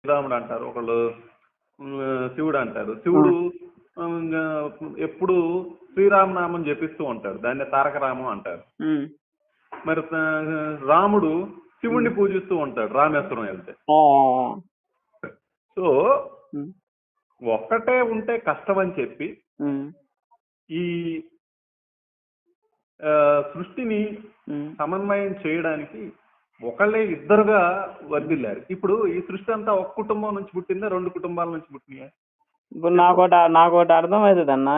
శ్రీరాముడు అంటారు ఒకళ్ళు శివుడు అంటారు శివుడు ఎప్పుడు శ్రీరామనామం జపిస్తూ ఉంటాడు దాన్ని తారక రామం అంటారు. మరి రాముడు శివుణ్ణి పూజిస్తూ ఉంటాడు రామేశ్వరం వెళ్తే సో. ఒక్కటే ఉంటే కష్టం అని చెప్పి. ఈ సృష్టిని. సమన్వయం చేయడానికి ఒకళ్ళే ఇద్దరుగా వర్దిల్లారు ఇప్పుడు ఈ సృష్టి అంతా ఒక కుటుంబం నుంచి పుట్టిందా? రెండు కుటుంబాల నుంచి పుట్టినాయా? ఇప్పుడు నాకు ఒకటి నాకు ఒకటి అర్థమవుతుంది అన్న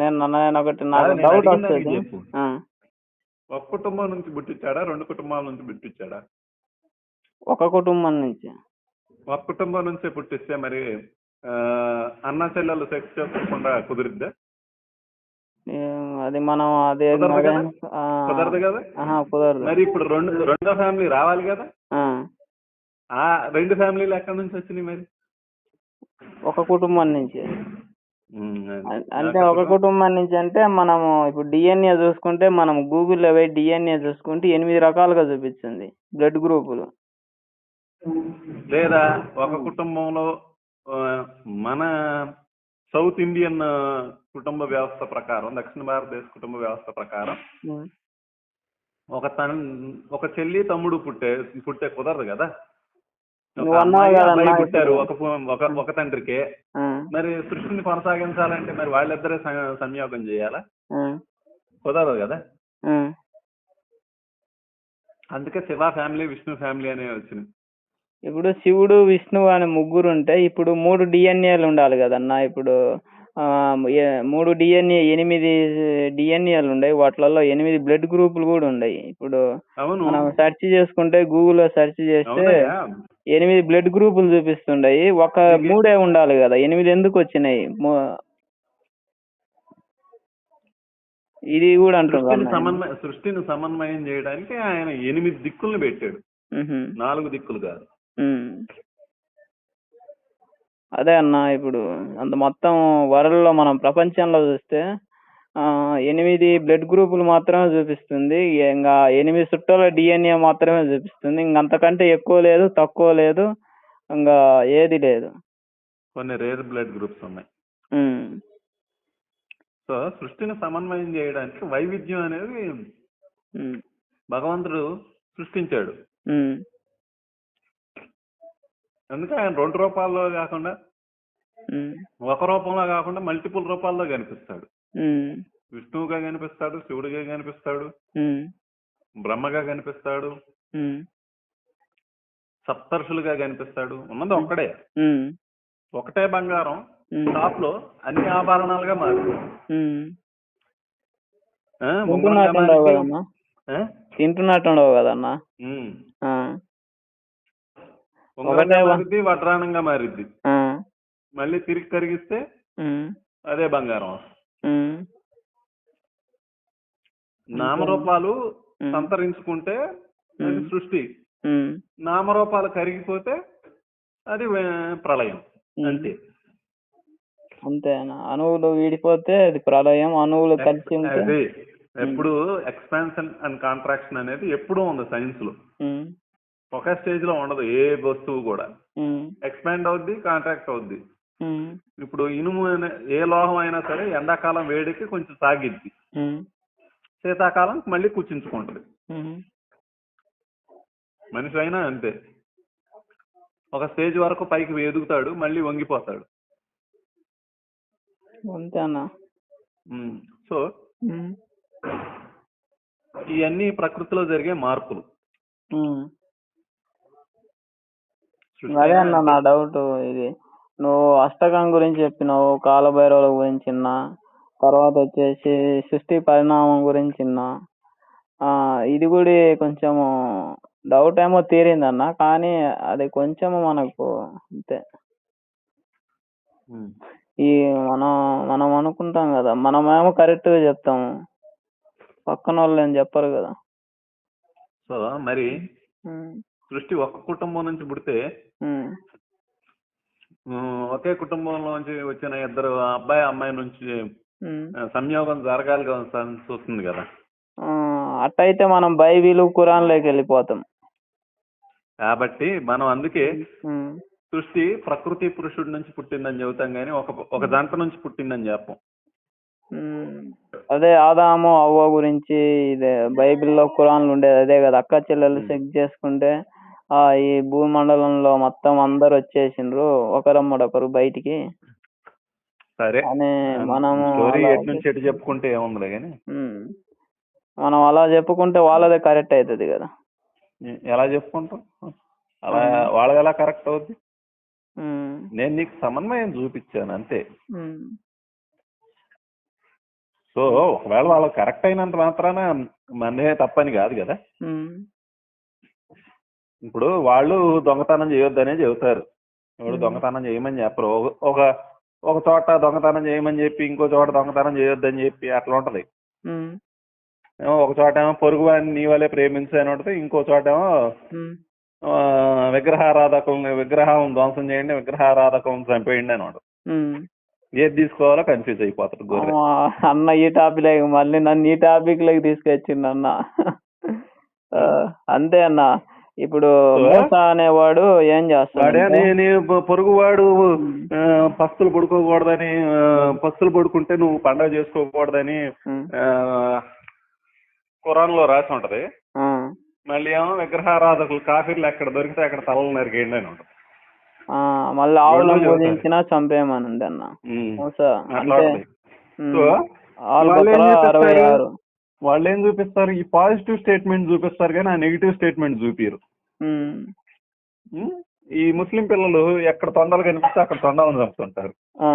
నేను నేను ఒకటి నాకు డౌట్ వస్తుంది. ఒక కుటుంబం నుంచి పుట్టించాడా? రెండు కుటుంబాల నుంచి పుట్టించాడా? ఒక కుటుంబం నుంచి. ఒక కుటుంబం నుంచే పుట్టిస్తే మరి అన్న చెల్లెలు సెక్స్ చేసుకోకుండా కుదిరిద్దా? అది మనం అదే కుదరదు కదా? కుదరదు కదా? ఆహా, కుదరదు. మరి ఇప్పుడు రెండు రెండో ఫ్యామిలీ రావాలి కదా? ఆ, ఆ రెండు ఫ్యామిలీలు ఎక్కడి నుంచి వచ్చినాయి మరి? ఒక కుటుంబం నుంచి. ఉమ్, అది. అం- అంటే ఒక కుటుంబం నుంచి అంటే మనము ఇప్పుడు డిఎన్ఏ చూసుకుంటే మనం గూగుల్లో పోయి డిఎన్ఏ చూసుకుంటే ఎనిమిది రకాలుగా చూపిస్తుంది బ్లడ్ గ్రూపులు. లేదా ఒక కుటుంబంలో ఆ, మన సౌత్ ఇండియన్ కుటుంబ వ్యవస్థ ప్రకారం దక్షిణ భారతదేశ కుటుంబ వ్యవస్థ ప్రకారం ఒక తన ఒక చెల్లి తమ్ముడు పుట్టే పుట్టే కుదరదు కదా. అమ్మాయి, పుట్టారు. ఒక పు- ఒక తండ్రికే. ఆ, మరి సృష్టిని కొనసాగించాలంటే మరి వాళ్ళిద్దరే సంయోగం చేయాలా? కుదరదు కదా. అందుకే శివ ఫ్యామిలీ విష్ణు ఫ్యామిలీ అనేవి వచ్చినాయి ఇప్పుడు శివుడు విష్ణువు అనే ముగ్గురు ఉంటే ఇప్పుడు మూడు డిఎన్ఏలు ఉండాలి కదన్నా. ఇప్పుడు మూడు డిఎన్ఏ ఎనిమిది డిఎన్ఏలు ఉన్నాయి వాటిలలో ఎనిమిది బ్లడ్ గ్రూపులు కూడా ఉన్నాయి ఇప్పుడు మనం సెర్చ్ చేసుకుంటే గూగుల్లో సెర్చ్ చేస్తే ఎనిమిది బ్లడ్ గ్రూపులు చూపిస్తుండయి. ఒక మూడే ఉండాలి కదా. ఎనిమిది ఎందుకు వచ్చినాయి? ఇది కూడా అంటున్నారు సమన్వయ సృష్టిని సమన్వయం చేయడానికి ఆయన ఎనిమిది దిక్కుల్ని పెట్టాడు. నాలుగు దిక్కులు కాదు. అదే అన్న ఇప్పుడు అంత మొత్తం వరల్డ్లో మనం ప్రపంచంలో చూస్తే ఎనిమిది బ్లడ్ గ్రూపులు మాత్రమే చూపిస్తుంది. ఇంకా ఎనిమిది చుట్టాల డిఎన్ఏ మాత్రమే చూపిస్తుంది. ఇంక అంతకంటే ఎక్కువ లేదు తక్కువ లేదు ఇంకా ఏది లేదు. కొన్ని రేర్ బ్లడ్ గ్రూప్స్ ఉన్నాయి. సో సృష్టిని సమన్వయం చేయడానికి వైవిధ్యం అనేది భగవంతుడు సృష్టించాడు. అందుకే ఆయన రెండు రూపాల్లో కాకుండా ఒక రూపంలో కాకుండా మల్టిపుల్ రూపాల్లో కనిపిస్తాడు. విష్ణువుగా కనిపిస్తాడు శివుడిగా కనిపిస్తాడు బ్రహ్మగా కనిపిస్తాడు సప్తర్షులుగా కనిపిస్తాడు. ఉన్నది ఒక్కడే. ఉమ్, ఒకటే బంగారం. షాప్లో అన్ని ఆభరణాలుగా ఉంగరంగా తింటున్నట్టుండవు. కదన్నా ఆ? తింటున్నట్టుండవు కదన్నా ఉమ్. ఆ, ఉంగరంగా ఒకటే మారిద్ది వడ్రానంగా మారిద్ది. మళ్ళీ తిరిగి కరిగిస్తే అదే బంగారం. నామరూపాలు సంతరించుకుంటే అది. సృష్టి. నామరూపాలు కరిగిపోతే అది ప్రళయం. అంతే. అంతేనా? అణువులు విడిపోతే అది ప్రళయం అణువులు కలిసి ఎప్పుడు ఎక్స్పాన్షన్ అండ్ కాంట్రాక్షన్ అనేది ఎప్పుడూ ఉంది సైన్స్లో ఒకే స్టేజ్లో ఉండదు ఏ వస్తువు కూడా. ఎక్స్పాండ్ అవుద్ది కాంట్రాక్ట్ అవుద్ది. ఇప్పుడు ఇనుము ఏ లోహం అయినా సరే ఎండాకాలం వేడికి కొంచెం సాగిద్ది. శీతాకాలం మళ్ళీ కూర్చుంచుకుంటది మనిషి అయినా అంతే. ఒక స్టేజ్ వరకు పైకి ఎదుగుతాడు మళ్ళీ వంగిపోతాడు. అంతేనా. సో ఇవన్నీ ప్రకృతిలో జరిగే మార్పులు. అదే అన్న. నా డౌట్ ఇది. నువ్వు అష్టకం గురించి చెప్పినావు కాలభైరవుల గురించి విన్నా తర్వాత వచ్చేసి సృష్టి పరిణామం గురించి విన్నా ఇది కూడా కొంచెం డౌట్ ఏమో తీరిందన్న కానీ అది కొంచెం మనకు అంతే. ఈ మనం మనం అనుకుంటాం కదా మనమేమో కరెక్ట్గా చెప్తాము. పక్కన వాళ్ళు ఏం చెప్పరు కదా. సో మరి సృష్టి ఒక్క కుటుంబం నుంచి పుడితే ఒకే కుటుంబంలో నుంచి వచ్చిన ఇద్దరు అబ్బాయి అమ్మాయి నుంచి సంయోగం జరగాలి వస్తుంది కదా. అట్టయితే మనం బైబిల్ ఖురాన్లోకి వెళ్ళిపోతాం. కాబట్టి మనం అందుకే సృష్టి ప్రకృతి పురుషుడి నుంచి పుట్టిందని చెబుతాం కానీ ఒక ఒక జంట నుంచి పుట్టిందని చెప్పం. అదే ఆదాము అవ్వ గురించి ఇదే బైబిల్లో ఖురాన్లు ఉండేది అదే కదా. అక్క చెల్లెలు. చెక్ చేసుకుంటే ఆ ఈ భూమండలంలో మొత్తం అందరు వచ్చేసిండ్రు ఒకరమ్మడొకరు బయటికి సరే అని మనము స్టోరీ అలా ఎటు నుంచి ఎటు చెప్పుకుంటే ఏముందిలే కానీ ఉమ్. మనం అలా చెప్పుకుంటే వాళ్ళదే కరెక్ట్ అవుతుంది కదా ఎలా చెప్పుకుంటాం అలా. వాళ్ళది ఎలా కరెక్ట్ అవుద్ది ఉమ్. నేను నీకు సమన్వయం చూపించాను అంతే ఉమ్. సో ఒకవేళ వాళ్ళు కరెక్ట్ అయినంత మాత్రాన మనదే తప్పని కాదు కదా ఉమ్. ఇప్పుడు వాళ్ళు దొంగతనం చేయొద్దనే చెబుతారు. ఇప్పుడు. దొంగతనం చేయమని చెప్పరు. ఒక- ఒక చోట దొంగతనం చేయమని చెప్పి ఇంకో చోట దొంగతనం చేయొద్దని చెప్పి అట్లా ఉంటది. ఒక చోట ఏమో పొరుగు వాడిని నీ వల్లే ప్రేమించు అని ఉంటుంది. ఇంకో చోట ఏమో విగ్రహారాధకుల్ని విగ్రహం ధ్వంసం చేయండి విగ్రహారాధకులను చంపేయండి అని ఉంటుంది. ఏది తీసుకోవాలో కన్ఫ్యూజ్ అయిపోతాడు అన్న ఈ టాపిక్ మళ్ళీ నన్ను ఈ టాపిక్లోకి తీసుకొచ్చిండు అన్న. ఆ, అంతే అన్న. ఇప్పుడు? మూస అనేవాడు ఏం చేస్తాడు పొరుగువాడు పస్తులు పడుకోకూడదని పస్తులు పడుకుంటే నువ్వు పండగ చేసుకోకూడదని ఖురాన్లో రాసి ఉంటది. మళ్ళీ ఏమో విగ్రహారాధకులు కాఫీలు ఎక్కడ దొరికితే అక్కడ తలలు నరికేయండి అని ఉంటుంది. మళ్ళీ ఆవులను. పూజించినా చంపేయమని ఉంది అన్న వాళ్ళు ఏం చూపిస్తారు? ఈ పాజిటివ్ స్టేట్మెంట్ చూపిస్తారు కానీ ఆ నెగిటివ్ స్టేట్మెంట్ చూపిరు ఉమ్, ఉమ్? ఈ ముస్లిం పిల్లలు ఎక్కడ తొండలు కనిపిస్తే అక్కడ తొండలను చంపుతుంటారు. ఆ,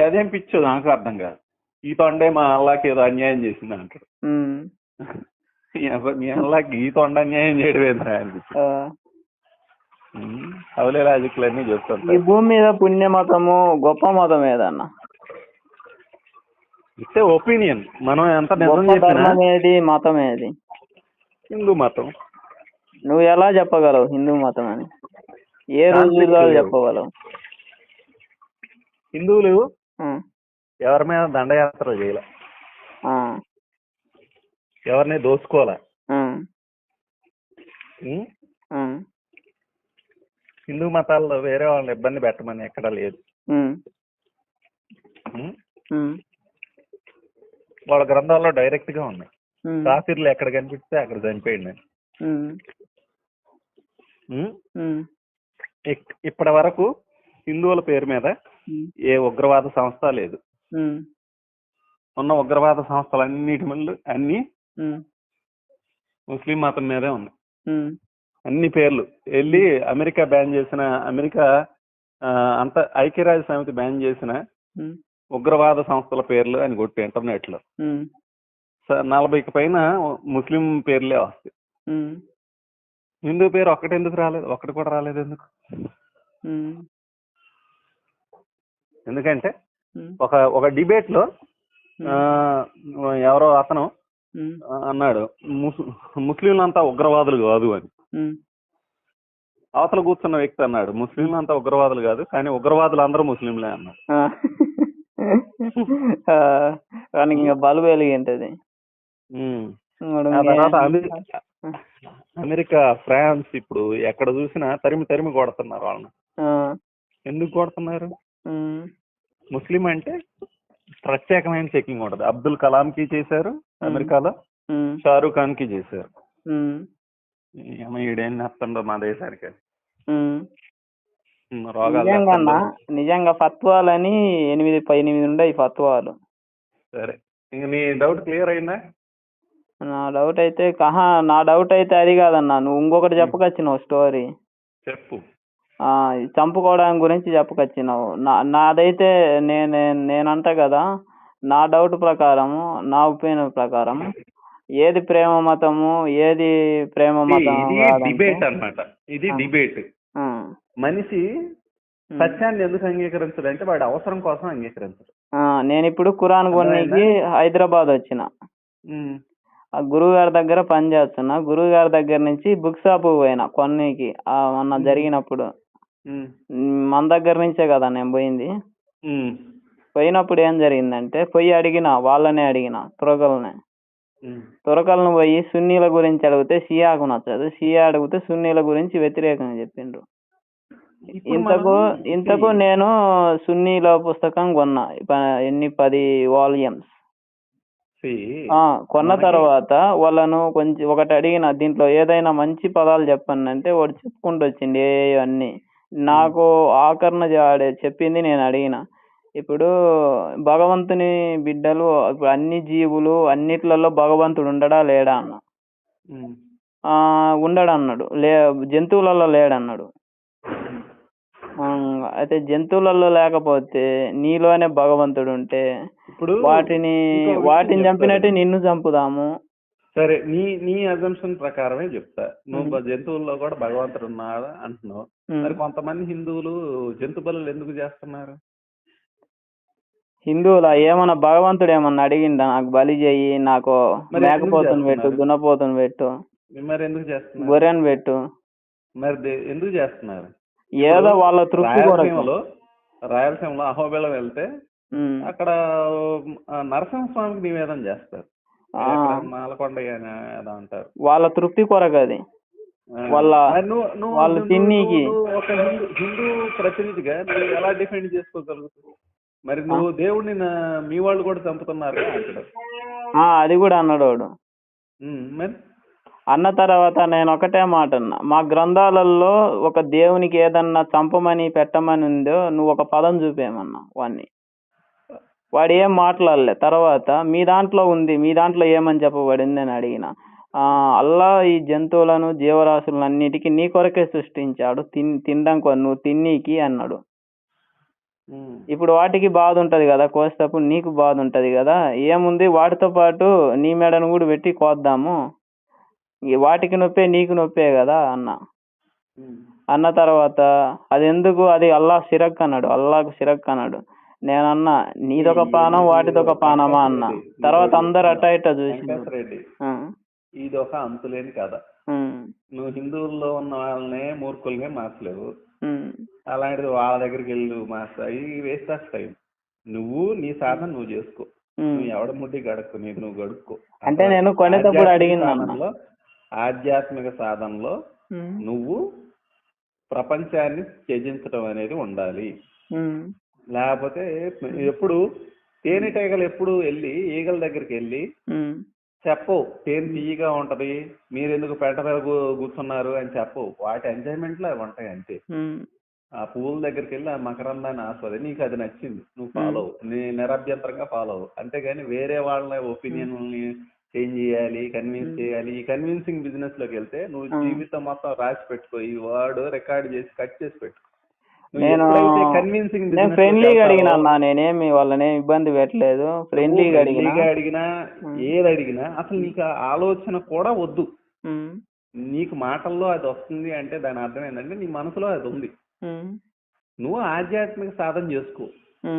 అదేం పిచ్చో నాకు అర్థం కాదు. ఈ తొండే మా అల్లాకి ఏదో అన్యాయం చేసింది అంటారు ఉమ్, ఈ అబ్బ- మీ అల్లాకి ఈ తొండ అన్యాయం చేయడం ఏంద్రా అనిపించింది ఆ. ఉమ్, అవలే ఈ చెప్తుంటారు భూమి మీద పుణ్య మతము గొప్ప మతం ఏదన్న? ఇట్టే ఒపీనియన్. మనం ఎంత నిజం గొప్ప చెప్పినా ధర్మం ఏది మతం ఏది హిందూ మతం. నువ్వు ఎలా చెప్పగలవు హిందూ మతం అని? ఏ రోజుల్లో లేవు. చెప్పగలవు? హిందువులు ఎవరి మీద దండయాత్ర చేయలే? ఎవరిని దోసుకోలే హిందూ మతాల్లో వేరే వాళ్ళని ఇబ్బంది పెట్టమని ఎక్కడా లేదు. వాళ్ళ గ్రంథాల్లో డైరెక్ట్గా ఉన్నాయి కాఫీర్లు ఎక్కడ కనిపిస్తే అక్కడ చనిపోయింది అని. ఉమ్, ఉమ్? ఉమ్, ఇక్- ఇప్పటి వరకు హిందువుల పేరు మీద ఏ ఉగ్రవాద సంస్థ లేదు. ఉన్న ఉగ్రవాద సంస్థలు అన్నిటి మళ్ళీ అన్ని ముస్లిం మతం మీదే ఉమ్, అన్ని పేర్లు. వెళ్ళి అమెరికా బ్యాన్ చేసిన అమెరికా అంత ఐక్యరాజ్య సమితి బ్యాన్ చేసిన ఉగ్రవాద సంస్థల పేర్లు అని కొట్టి ఇంటర్నెట్లో నలభైకి పైన ముస్లిం పేర్లే వస్తాయి. హిందూ పేరు ఒక్కటి ఎందుకు రాలేదు? ఒక్కటి కూడా రాలేదు ఎందుకు? ఎందుకంటే ఒక ఒక డిబేట్లో ఎవరో అతను అన్నాడు ముస్- ముస్లింలంతా ఉగ్రవాదులు కాదు అని. అవతల కూర్చున్న వ్యక్తి అన్నాడు ముస్లింలంతా ఉగ్రవాదులు కాదు కానీ ఉగ్రవాదులు అందరూ ముస్లింలే అన్నాడు. వానికి ఇంకా బలుబు వెలిగింటది తర్వాత అమెరికా ఫ్రాన్స్ ఇప్పుడు ఎక్కడ చూసినా తరిమి తరిమి కొడుతున్నారు వాళ్ళని. ఎందుకు కొడుతున్నారు? ముస్లిం అంటే ప్రత్యేకమైన చెకింగ్ ఉంటది. అబ్దుల్ కలాం కి చేశారు అమెరికాలో షారూక్ ఖాన్కి చేశారు. ఈడేం నేస్తుండో మా దేశానికి. నిజంగా. నిజంగా ఫత్వాలని ఎనిమిది పై ఎనిమిది ఉన్నాయి ఫత్వాలు. సరే. ఇంక నీ డౌట్ క్లియర్ అయిందా? నా డౌట్ అయితే కహా నా డౌట్ అయితే అది కాదన్న. నువ్వు ఇంకొకటి చెప్పకొచ్చినావు స్టోరీ చెప్పు. చంపుకోవడానికి గురించి చెప్పకొచ్చినావు. నా నాదైతే నేను నేనంట కదా నా డౌట్ ప్రకారము నా ఒపీనియన్ ప్రకారం ఏది ప్రేమ మతము ఏది ప్రేమ మతం డిబేట్ అన్నమాట. ఇది. డిబేట్ మనిషి. సత్యాన్ని ఎందుకు అంగీకరించడు అంటే వాడి అవసరం కోసం అంగీకరించడు. నేను ఇప్పుడు ఖురాన్ కొన్నికి హైదరాబాద్ వచ్చిన. ఆ గురువు గారి దగ్గర పని చేస్తున్నా. గురువు గారి దగ్గర నుంచి బుక్ షాప్ పోయినా కొన్నికి ఆ మొన్న. జరిగినప్పుడు. మన దగ్గర నుంచే కదా నేను పోయింది. పోయినప్పుడు ఏం జరిగిందంటే పోయి అడిగిన వాళ్ళనే అడిగిన తురకల్ని. తురకలను పోయి సున్నీల గురించి అడిగితే షియాకు నచ్చదు. షియా అడిగితే సున్నీల గురించి వ్యతిరేకంగా చెప్పిండ్రు. ఇంతకు ఇంతకు నేను సున్నీల పుస్తకం కొన్నా. ఎన్ని? పది వాల్యూమ్స్. కొన్న తర్వాత వాళ్ళను కొంచెం ఒకటి అడిగిన దీంట్లో ఏదైనా మంచి పదాలు చెప్పండి అంటే వాడు చెప్పుకుంటూ వచ్చింది ఏ అన్ని. నాకు ఆకరణ జాడే చెప్పింది నేను అడిగిన. ఇప్పుడు భగవంతుని బిడ్డలు ఇప్పుడు అన్ని జీవులు అన్నిట్లలో భగవంతుడు ఉండడా లేడా అన్న. ఉమ్, ఆ ఉండడు అన్నాడు లే జంతువులలో లేడన్నాడు. అయితే జంతువులలో లేకపోతే నీలోనే భగవంతుడు ఉంటే ఇప్పుడు వాటిని వాటిని. చంపినట్టు నిన్ను చంపుదాము. సరే నీ నీ అజంప్షన్ ప్రకారమే చెప్తా. నువ్వు జంతువుల్లో కూడా భగవంతుడు ఉన్నాడా అంటున్నావు. మరి కొంతమంది హిందువులు జంతు బలులు ఎందుకు చేస్తున్నారు? హిందువుల? ఏమన్నా భగవంతుడు ఏమన్నా అడిగిండా? నాకు బలి చెయ్యి నాకు మేకపోతును పెట్టు? దున్నపోతును పెట్టు. మరి ఎందుకు చేస్తున్నారు? గొర్రెను పెట్టు. మరి ఎందుకు చేస్తున్నారు? ఏదో వాళ్ళ తృప్తి కొరకు. రాయలసీమలో అహోబిలం వెళ్తే. అక్కడ నరసింహస్వామికి నివేదన చేస్తారు. మాలకొండ అంటారు. వాళ్ళ తృప్తి కొరకు అది. వాళ్ళ- వాళ్ళు తిన్నీకి. ఒక హిందూ హిందూ ప్రతినిధిగా నువ్వు ఎలా డిఫెండ్ చేసుకోగలుగుతావు మరి నువ్వు దేవుడిని మీ వాళ్ళు కూడా చంపుతున్నారు అంటాడు. అది కూడా అన్నాడు వాడు. మరి? అన్న తర్వాత నేను ఒకటే మాట అన్నా. మా గ్రంథాలలో ఒక దేవునికి ఏదన్నా చంపమని పెట్టమని ఉందో నువ్వు ఒక పదం చూపేయమన్నా వాడిని వాడు ఏం మాట్లాడలే. తర్వాత మీ దాంట్లో ఉంది మీ దాంట్లో ఏమని చెప్పబడింది అని అడిగిన. అల్లా ఈ జంతువులను జీవరాశులను అన్నిటికీ నీ కొరకే సృష్టించాడు. తిన్ తినడం కొ నువ్వు తిన్నీకి అన్నాడు. ఇప్పుడు వాటికి బాధ ఉంటది కదా కోసేటప్పుడు నీకు బాధ ఉంటది కదా. ఏముంది? వాటితో పాటు నీ మెడను కూడా పెట్టి కోద్దాము. వాటికి నొప్పే నీకు నొప్పే కదా అన్న. అన్న తర్వాత అది ఎందుకు అది అల్లా సిరక్ అన్నాడు. అల్లాకు సిరక్ అన్నాడు. నేనన్నా నీదొక పానం వాటిదొక పానమా అన్న. తర్వాత అందరు అట్ట ఇట్ట చూసి వెంకటరెడ్డి ఇది ఒక అంతులేని కథ. నువ్వు హిందువుల్లో ఉన్న వాళ్ళనే మూర్ఖుల్ని మార్చలేవు. అలాంటిది వాళ్ళ దగ్గరికి వెళ్ళి మార్చా ఇవి వేస్ట్ ఆఫ్ టైం. నువ్వు నీ సాధన నువ్వు చేసుకో. నువ్వు ఎవడ ముడ్డి గడుక్కో నీది నువ్వు గడుక్కో. అంటే నేను కొనేటప్పుడు. సాధనలో ఆధ్యాత్మిక సాధనలో నువ్వు ప్రపంచాన్ని త్యజించడం అనేది ఉండాలి. లేకపోతే ఎప్పుడు తేనెటీగలు ఎప్పుడు వెళ్ళి ఈగల దగ్గరికి వెళ్ళి చెప్పవు. తేనె తీయగా ఉంటది మీరు ఎందుకు పెట్ట మీద కూర్చున్నారు అని చెప్పవు. వాటి ఎంజాయ్మెంట్లో అవి ఉంటాయి అంతే. ఆ పువ్వుల దగ్గరికి వెళ్ళి ఆ మకరందాన్ని ఆస్వాది నీకు అది నచ్చింది నువ్వు ఫాలో నీ నిరభ్యంతరంగా ఫాలో అవ్వు అంతేగాని వేరే వాళ్ళ ఒపీనియన్ చేంజ్ చేయాలి కన్విన్స్ చేయాలి. ఈ కన్విన్సింగ్ బిజినెస్లోకి వెళ్తే నువ్వు. జీవితం మొత్తం రాసి పెట్టుకో ఈ వర్డ్ రికార్డ్ చేసి కట్ చేసి పెట్టుకో నేను కన్విన్సింగ్ నేను ఫ్రెండ్లీగా అడిగినా అన్న నేనేమి వాళ్ళని ఇబ్బంది పెట్టలేదు. ఫ్రెండ్లీగా అడిగినా. అడిగినా. ఏది అడిగినా అసలు నీకు ఆలోచన కూడా వద్దు. నీకు మాటల్లో అది వస్తుంది అంటే దాని అర్థం ఏంటంటే నీ మనసులో అది ఉంది. నువ్వు ఆధ్యాత్మిక సాధన చేసుకో.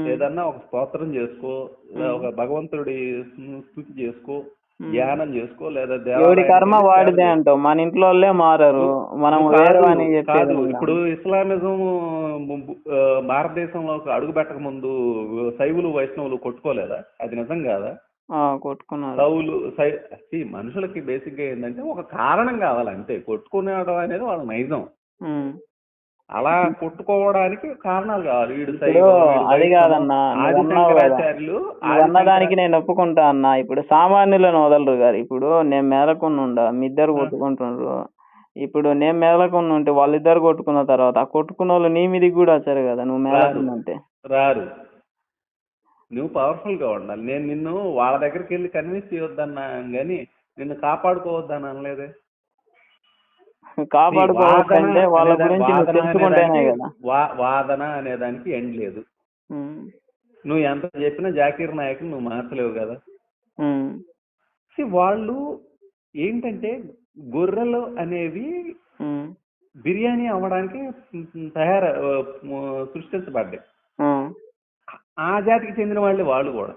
ఏదన్నా ఒక స్తోత్రం చేసుకో ఒక భగవంతుడి స్థుతి చేసుకో. ధ్యానం చేసుకో లేదా ఎవడి దేవాలయానికి కర్మ వాడిదే అంటావు? మన ఇంట్లో వాళ్ళే మారరు. మనం అని కాదు? ఇప్పుడు ఇస్లామిజం భారతదేశంలో అడుగు పెట్టక ముందు శైవులు వైష్ణవులు కొట్టుకోలేదా? అది నిజం కాదా? కొట్టుకున్నారు. సౌలు సై మనుషులకి బేసిక్గా ఏంటంటే ఒక కారణం కావాలి అంతే కొట్టుకునేవడం అనేది వాళ్ళ నైజం. అలా కొట్టుకోవడానికి కారణాలు కావాలి. వీడు అది. కాదన్నా ఆది నువ్వు అన్నావు కదా. శంకరాచార్యులు నువ్వు అన్న దానికి నేను ఒప్పుకుంటా అన్న. ఇప్పుడు సామాన్యులను వదలరు గారు. ఇప్పుడు నేను మేలకొని ఉండా మీ ఇద్దరు కొట్టుకుంటున్నారు ఇప్పుడు నేను మేలకొని ఉంటే వాళ్ళిద్దరు కొట్టుకున్న తర్వాత ఆ కొట్టుకున్న వాళ్ళు నీ మీదకి కూడా వచ్చారు కదా నువ్వు మేలకొని ఉంటే. రారు. నువ్వు పవర్ఫుల్గా ఉండాలి. నేను నిన్ను వాళ్ళ దగ్గరికి వెళ్ళి కన్విన్స్ చేయొద్దన్నా కానీ నిన్ను కాపాడుకోవద్దని అనలేదే. కాపాడుకోవచ్చంటే వాదన వాళ్ళ గురించి నువ్వు తెలుసుకుంటేనే కదా. వాదన అనేదానికి ఎండ్ లేదు. నువ్వు ఎంత చెప్పినా జాకీర్ నాయక్ నువ్వు మార్చలేవు కదా. వాళ్ళు ఏంటంటే గొర్రెలు అనేవి బిర్యానీ అవ్వడానికి తయారు సృష్టించబడ్డాయి. ఆ. జాతికి చెందిన వాళ్ళే వాళ్ళు కూడా.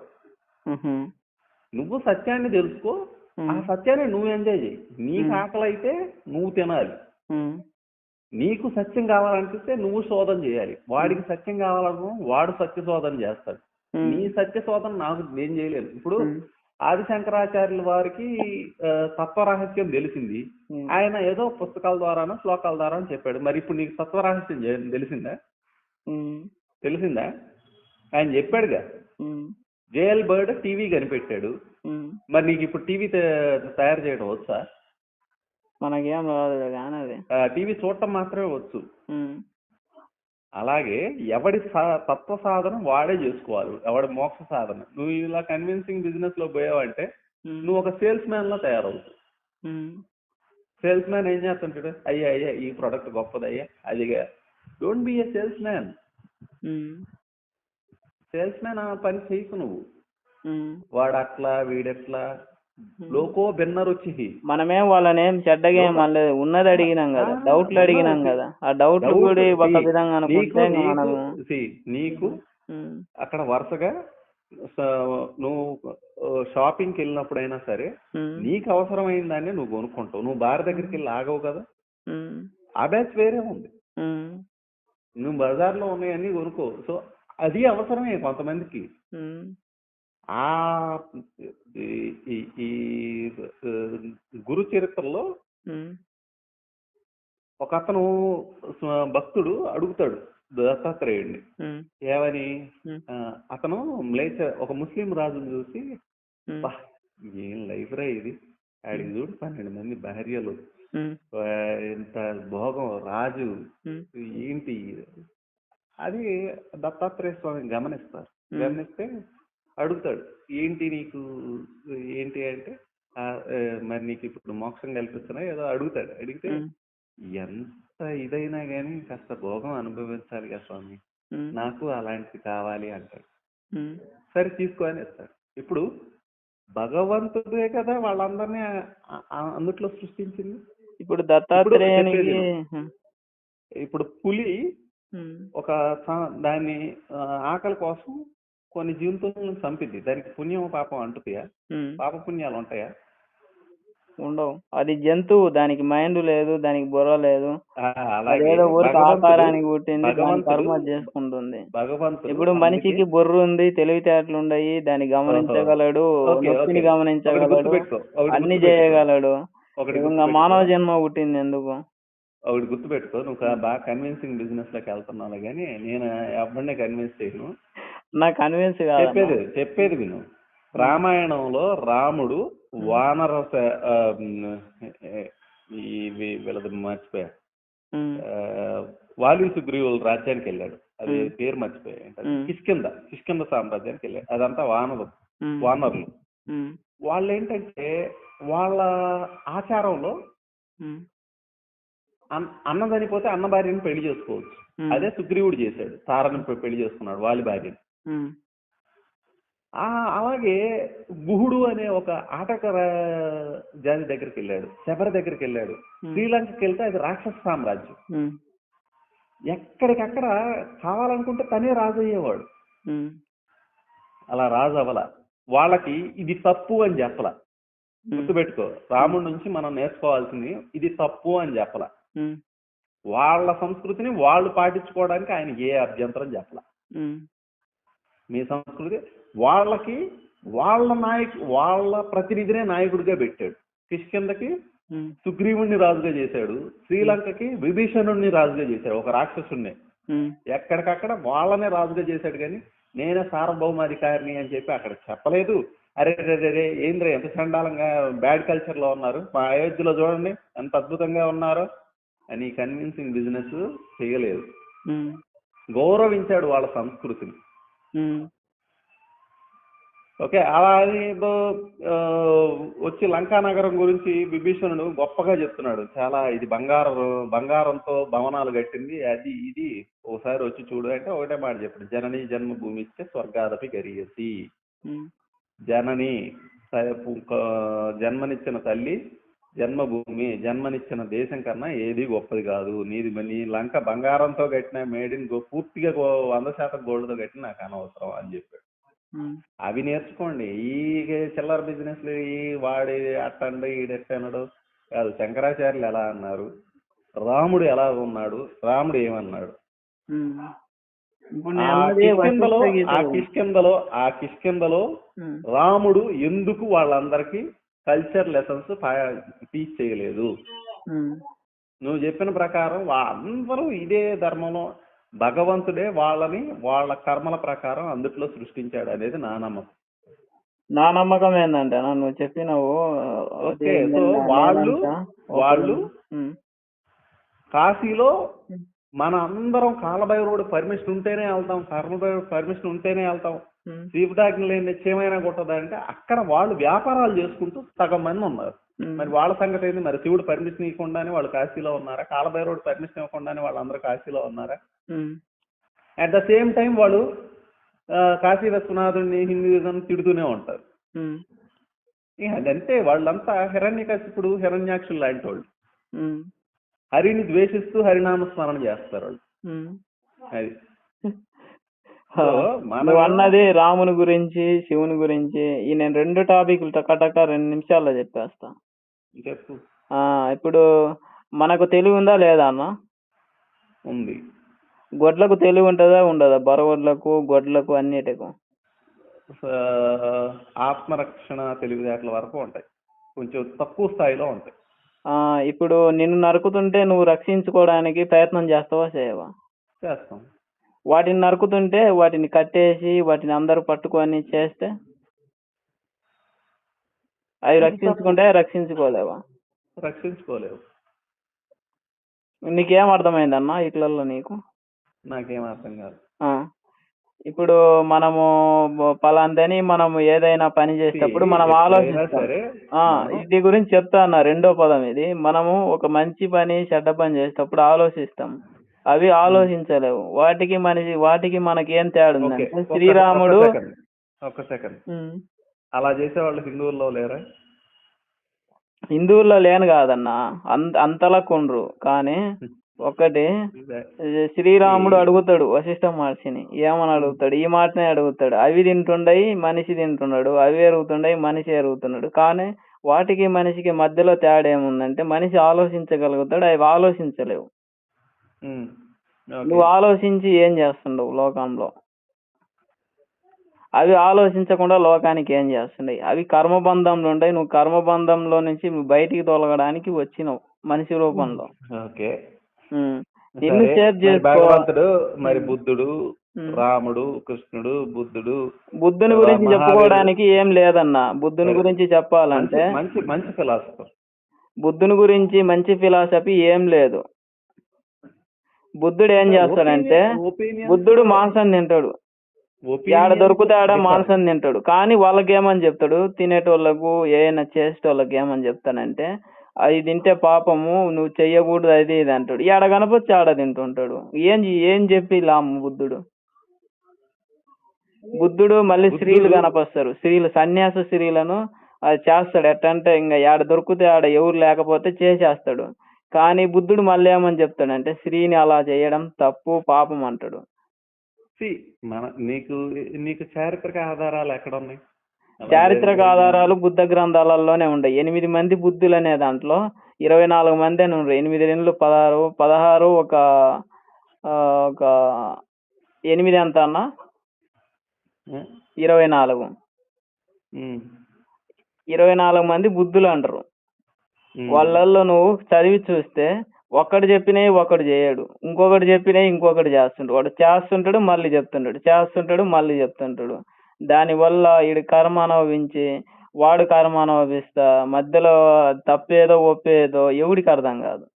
నువ్వు సత్యాన్ని తెలుసుకో ఆ సత్యాన్ని నువ్వు ఎంజాయ్ చేయి. నీకు. ఆకలి అయితే నువ్వు తినాలి. నీకు సత్యం కావాలనిపిస్తే నువ్వు శోధన చేయాలి. వాడికి సత్యం కావాలను వాడు సత్య శోధన చేస్తాడు. నీ సత్య శోధన నాకు నేను చేయలేను. ఇప్పుడు ఆది శంకరాచార్యుల వారికి తత్వరహస్యం తెలిసింది. ఆయన ఏదో పుస్తకాల ద్వారానో శ్లోకాల ద్వారా చెప్పాడు. మరి ఇప్పుడు నీకు తత్వరహస్యం తెలిసిందా. తెలిసిందా? ఆయన చెప్పాడుగా. జేఎల్ బర్డ్ టీవీ కనిపెట్టాడు. మరి నీకు ఇప్పుడు టీవీ తయారు చేయడం వచ్చా మనకేం రాదు కానీ అది టీవీ చూడటం మాత్రమే వచ్చు. అలాగే ఎవడి తత్వ సాధన వాడే చేసుకోవాలి ఎవడి మోక్ష సాధన నువ్వు ఇలా కన్విన్సింగ్ బిజినెస్లో పోయావంటే. నువ్వు ఒక సేల్స్ మ్యాన్ లా తయారవుతావు ఉమ్. సేల్స్ మ్యాన్ ఏం చేస్తుంటాడు అయ్యా అయ్యా ఈ ప్రోడక్ట్ గొప్పది అయ్యా అదిగా don't be a salesman. Salesman ఆ పని చేయకు నువ్వు. వాడు అట్లా వీడెట్లా లోకో భిన్నరుచి మనమేం వాళ్ళని చెడ్డగా ఏం అనలేదు ఉన్నది అడిగినాం కదా డౌట్లు అడిగినాం. కదా ఆ డౌట్లు కూడా ఒక విధంగా నీకు. అక్కడ వరుసగా నువ్వు షాపింగ్కి వెళ్ళినప్పుడైనా సరే. నీకు అవసరమైన దాన్ని నువ్వు కొనుక్కుంటావు నువ్వు బార్ దగ్గరికి వెళ్ళి ఆగవు కదా. ఆ బ్యాచ్ వేరే ఉంది. నువ్వు బజార్లో ఉన్నాయన్నీ కొనుక్కో సో అది అవసరమే కొంతమందికి. ఆ ఈ- గురు చరిత్రలో. ఒక అతను భక్తుడు అడుగుతాడు దత్తాత్రేయుడిని. ఏమని అతను మ్లేచ ఒక ముస్లిం రాజును చూసి ఉమ్. "బా, ఏం లైఫ్ రా ఇది ఆడికి చూడు పన్నెండు మంది భార్యలు ఇంత భోగం రాజు. ఏంటి అది దత్తాత్రేయ స్వామి గమనిస్తారు. గమనిస్తే అడుగుతాడు ఏంటి నీకు ఏంటి అంటే "ఆ, ఆ, మరి నీకు ఇప్పుడు మోక్షం కల్పిస్తున్నా ఏదో అడుగుతాడు అడిగితే. ఎంత ఇదైనా కానీ కాస్త భోగం అనుభవించాలి కదా స్వామి. నాకు అలాంటిది కావాలి అంటాడు. సరే తీసుకో అని ఇస్తాడు ఇప్పుడు భగవంతుడే కదా వాళ్ళందరినీ అందుట్లో సృష్టించింది ఇప్పుడు దత్తాత్రేయునికి ఇప్పుడు పులి. ఒక దాన్ని ఆకలి కోసం కొన్ని జీవితాలను చంపిద్ది. దానికి పుణ్యం పాపం అంటుతాయా. పాప పుణ్యాలు ఉంటాయా? ఉండవు. అది జంతువు. దానికి మైండ్ లేదు దానికి బుర్ర లేదు. ఊరికి భగవంతుడు- ఆకారానికి పుట్టింది కర్మ చేసుకుంటుంది. ఇప్పుడు మనిషికి బుర్ర ఉంది తెలివితేటలు ఉన్నాయి దాన్ని గమనించగలడు నొప్పిని గమనించగలడు అన్ని. చేయగలడు. ఇంకా. మానవ జన్మ పుట్టింది ఎందుకు? ఒకటి గుర్తుపెట్టుకో. నువ్వు బాగా కన్విన్సింగ్ బిజినెస్లోకి వెళ్తున్నావు కానీ నేను ఎవరిని కన్విన్స్ చేయను. నాకు కన్విన్స్ చెప్పేది చెప్పేది విను. రామాయణంలో రాముడు వానర స- ఆ, ఉమ్, ఈ వీ- వీళ్ళది మర్చిపోయా. వాలి సుగ్రీవుల రాజ్యానికి వెళ్ళాడు. అది. పేరు మర్చిపోయా. కిష్కింద కిష్కింద సామ్రాజ్యానికి వెళ్ళాడు. అదంతా వానరు వానరులు. వాళ్ళు ఏంటంటే వాళ్ళ ఆచారంలో అన్- అన్న చనిపోతే అన్న భార్యని పెళ్ళి చేసుకోవచ్చు. అదే సుగ్రీవుడు చేశాడు. తారని పెళ్ళి చేసుకున్నాడు వాలి భార్యని. అలాగే గుహుడు అనే ఒక ఆటకర జాతి దగ్గరికి వెళ్ళాడు శబరి దగ్గరికి వెళ్ళాడు శ్రీలంకకి వెళ్తే అది రాక్షస సామ్రాజ్యం. ఎక్కడికక్కడ కావాలనుకుంటే తనే రాజు అయ్యేవాడు. అలా రాజు అవల వాళ్ళకి ఇది తప్పు అని చెప్పల. గుర్తుపెట్టుకో రాముడి నుంచి మనం నేర్చుకోవాల్సింది ఇది తప్పు అని చెప్పల. వాళ్ళ సంస్కృతిని వాళ్ళు పాటించుకోవడానికి ఆయన ఏ అభ్యంతరం చెప్పల. మీ సంస్కృతి వాళ్ళకి వాళ్ళ నాయకు వాళ్ళ ప్రతినిధినే నాయకుడిగా పెట్టాడు. కిష్కిందకి సుగ్రీవుణ్ణి రాజుగా చేశాడు. శ్రీలంకకి విభీషణుణ్ణి రాజుగా చేశాడు. ఒక రాక్షసుణ్ణి. ఎక్కడికక్కడ వాళ్ళనే రాజుగా చేశాడు కానీ నేనే సార్వభౌమాధికారిని అని చెప్పి అక్కడ చెప్పలేదు. అరే రే రే రే ఏంద్ర ఎంత చండాలంగా బ్యాడ్ కల్చర్లో ఉన్నారు? మా అయోధ్యలో చూడండి ఎంత అద్భుతంగా ఉన్నారో. అని కన్విన్సింగ్ బిజినెస్ చేయలేదు. గౌరవించాడు వాళ్ళ సంస్కృతిని. ఓకే అలా అని ఏదో, ఆ, వచ్చి లంకా నగరం గురించి విభీషణుడు గొప్పగా చెప్తున్నాడు. చాలా ఇది బంగారం బంగారంతో భవనాలు కట్టింది. అది ఇది ఒకసారి వచ్చి చూడు అంటే ఒకటే మాట చెప్పాడు. జనని జన్మభూమి ఇస్తే స్వర్గాదపి గరియసి. జనని జన్మనిచ్చిన తల్లి జన్మభూమి జన్మనిచ్చిన దేశం కన్నా ఏది గొప్పది కాదు. నీది నీ లంక బంగారంతో కట్టిన మేడిన్ పూర్తిగా గో- వంద శాతం గోల్డ్తో కట్టిన నాకు అనవసరం అని చెప్పాడు. అవి నేర్చుకోండి. ఈ చిల్లర బిజినెస్ ఈ వాడి అట్టండు ఈడెట్టనడు కాదు శంకరాచార్యులు ఎలా అన్నారు? రాముడు ఎలా ఉన్నాడు? రాముడు ఏమన్నాడు? ఆ కిష్కిందలో ఆ. కిష్కిందలో రాముడు ఎందుకు వాళ్ళందరికీ కల్చర్ లెసన్స్ టీచ్ చేయలేదు. నువ్వు చెప్పిన ప్రకారం అందరూ ఇదే ధర్మంలో భగవంతుడే వాళ్ళని వాళ్ళ కర్మల ప్రకారం అందుట్లో సృష్టించాడు అనేది నా నమ్మకం. నా నమ్మకం ఏంటంటే నువ్వు చెప్పినావు. ఓకే, సో వాళ్ళు. వాళ్ళు కాశీలో మన అందరం కాలభైరవుడు పర్మిషన్ ఉంటేనే వెళ్తాం కర్మభైరవుడు పర్మిషన్ ఉంటేనే వెళ్తాం. శివదాజ్ఞ లేని నిశ్చయమైనా కొట్టదంటే అక్కడ వాళ్ళు వ్యాపారాలు చేసుకుంటూ సగం మంది ఉన్నారు. మరి వాళ్ళ సంగతి ఏంది? మరి శివుడు పర్మిషన్ ఇవ్వకుండానే వాళ్ళు కాశీలో ఉన్నారా? కాలభైరవుడు పర్మిషన్ ఇవ్వకుండానే వాళ్ళందరూ కాశీలో ఉన్నారా? అట్ ద సేమ్ టైం వాళ్ళు కాశీ విశ్వనాథుడిని హిందూయిజం తిడుతూనే ఉంటారు. అదంతే వాళ్ళంతా హిరణ్యకశిపుడు హిరణ్యాక్షులు లాంటి వాళ్ళు హరిని ద్వేషిస్తూ హరినామ స్మరణ చేస్తారు వాళ్ళు. అది. నువ్వు అన్నది రాముని గురించి శివుని గురించి ఈ నేను రెండు టాపిక్లు టకటక రెండు నిమిషాల్లో చెప్పేస్తా. చెప్పు. ఇప్పుడు మనకు తెలివి ఉందా లేదా అన్న? ఉంది. గొడ్లకు తెలివి ఉంటుందా ఉండదా? బరవడ్లకు గొడ్లకు అన్నిటికు. ఆత్మరక్షణ తెలివితేటల వరకు ఉంటాయి. కొంచెం తక్కువ స్థాయిలో ఉంటాయి. ఇప్పుడు నిన్ను నరుకుతుంటే నువ్వు రక్షించుకోవడానికి ప్రయత్నం చేస్తావా చేయవా? చేస్తాం. వాటిని నరుకుతుంటే వాటిని కట్టేసి వాటిని అందరూ పట్టుకొని చేస్తే? అవి రక్షించుకుంటే రక్షించుకోలేవా? రక్షించుకోలేవు. నీకేం అర్థమైందన్న ఇట్లలో నీకు? నాకేం అర్థం కాదు. ఇప్పుడు మనము పలాందని మనం ఏదైనా పని చేసేటప్పుడు మనం ఆలోచిస్తాం. ఇది గురించి చెప్తా అన్న రెండో పదం ఇది. మనము ఒక మంచి పని చెడ్డ పని చేసేటప్పుడు ఆలోచిస్తాం. అవి ఆలోచించలేవు. వాటికి మనిషి వాటికి మనకి ఏం తేడా ఉందంటే శ్రీరాముడు ఒక్క సెకండ్. అలా చేసే వాళ్ళు హిందువుల్లో లేరా? హిందువుల్లో లేను కాదన్న. అంత అంతలా కొండ్రు. కానీ ఒకటి శ్రీరాముడు అడుగుతాడు వశిష్ఠ మహర్షిని. ఏమని అడుగుతాడు? ఈ మాటనే అడుగుతాడు. అవి తింటుండయి మనిషి తింటున్నాడు. అవి ఎరుగుతుండయి మనిషి ఎరుగుతున్నాడు. కానీ వాటికి మనిషికి మధ్యలో తేడా ఏముందంటే మనిషి ఆలోచించగలుగుతాడు అవి ఆలోచించలేవు. నువ్వు ఆలోచించి ఏం చేస్తుండవు లోకంలో? అవి ఆలోచించకుండా లోకానికి ఏం చేస్తుండయి? అవి కర్మబంధంలో ఉంటాయి నువ్వు కర్మబంధంలో నుంచి నువ్వు బయటికి తొలగడానికి వచ్చినావు మనిషి రూపంలో. ఓకే. మరి భగవంతుడు మరి బుద్ధుడు. రాముడు కృష్ణుడు బుద్ధుడు బుద్ధుని గురించి. చెప్పుకోవడానికి ఏం లేదన్న బుద్ధుని. గురించి చెప్పాలంటే మంచి మంచి ఫిలాసఫర్. బుద్ధుని గురించి మంచి ఫిలాసఫీ ఏం లేదు. బుద్ధుడు ఏం చేస్తాడంటే బుద్ధుడు మాంసం తింటాడు. ఏడ దొరికితే ఆడ మాంసం తింటాడు. కానీ వాళ్ళకి ఏమని చెప్తాడు? తినేటోళ్ళకు ఏమైనా చేసేటోళ్ళకి ఏమని చెప్తానంటే అది తింటే పాపము నువ్వు చెయ్యకూడదు అది ఇది అంటాడు. ఏడ కనపొచ్చి ఆడ తింటుంటాడు. ఏం ఏం చెప్పి లాము బుద్ధుడు? బుద్ధుడు మళ్ళీ స్త్రీలు కనపస్తారు. స్త్రీలు సన్యాస స్త్రీలను అది చేస్తాడు. ఎట్టంటే ఇంకా ఏడ దొరికితే ఆడ ఎవరు లేకపోతే చేసేస్తాడు. కానీ బుద్ధుడు మళ్ళీ ఏమని చెప్తాడంటే స్త్రీని అలా చేయడం తప్పు పాపం అంటాడు. మన నీకు నీకు చారిత్రక ఆధారాలు ఎక్కడ ఉన్నాయి చారిత్రక. ఆధారాలు బుద్ధ గ్రంథాలలోనే ఉన్నాయి ఎనిమిది మంది బుద్ధులు అనే దాంట్లో ఇరవై నాలుగు మంది అని ఉన్నారు ఎనిమిది రెండు పదహారు పదహారు ఒక ఒక ఎనిమిది ఎంత అన్న? ఇరవై నాలుగు. ఇరవై నాలుగు మంది బుద్ధులు అంటారు. వాళ్ళల్లో నువ్వు చదివి చూస్తే ఒక్కడు చెప్పినవి ఒకడు చేయడు. ఇంకొకటి చెప్పినవి ఇంకొకటి చేస్తుంటాడు వాడు చేస్తుంటాడు మళ్ళీ చెప్తుంటాడు. చేస్తుంటాడు మళ్ళీ చెప్తుంటాడు. దానివల్ల ఈడు కర్మ అనుభవించి వాడు కర్మ అనుభవిస్తా మధ్యలో తప్పేదో ఒప్పేదో ఎవడికి అర్థం కాదు.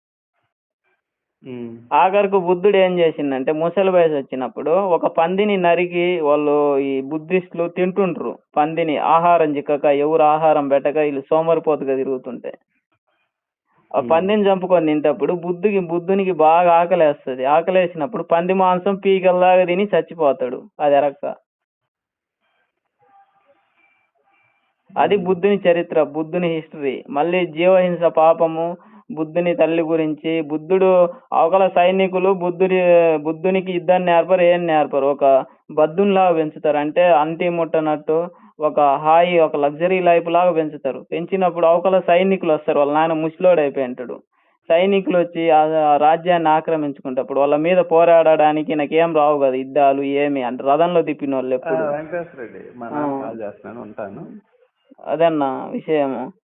ఆఖరికి బుద్ధుడు ఏం చేసిందంటే ముసలి వయసు వచ్చినప్పుడు ఒక పందిని నరికి వాళ్ళు ఈ బుద్ధిస్టులు తింటుండ్రు. పందిని ఆహారం చిక్కక ఎవరు ఆహారం పెట్టక వీళ్ళు సోమరిపోతుగా తిరుగుతుంటే. ఆ. పందిని చంపుకొని తింటప్పుడు బుద్ధుకి బుద్ధునికి బాగా ఆకలేస్తుంది. ఆకలేసినప్పుడు పంది మాంసం పీకల్లాగా తిని చచ్చిపోతాడు. అది ఎరక్క. అది బుద్ధుని చరిత్ర బుద్ధుని హిస్టరీ. మళ్ళీ జీవహింస పాపము బుద్ధుని తల్లి గురించి. బుద్ధుడు అవకల సైనికులు బుద్ధుడి బుద్ధునికి యుద్ధాన్ని నేర్పరు ఏం నేర్పరు ఒక బద్దునిలాగా పెంచుతారు. అంటే అంటి ముట్టనట్టు ఒక హాయి ఒక లగ్జరీ లైఫ్ లాగా పెంచుతారు. పెంచినప్పుడు అవకల సైనికులు వస్తారు. వాళ్ళ నాయన ముసలోడు అయిపోయి ఉంటాడు. సైనికులు వచ్చి ఆ రాజ్యాన్ని ఆక్రమించుకుంటే అప్పుడు వాళ్ళ మీద పోరాడడానికి నాకేం రావు కదా యుద్ధాలు ఏమి అంటే రథంలో తిప్పిన వాళ్ళు ఎప్పుడు ఉంటాను. అదన్నా విషయము.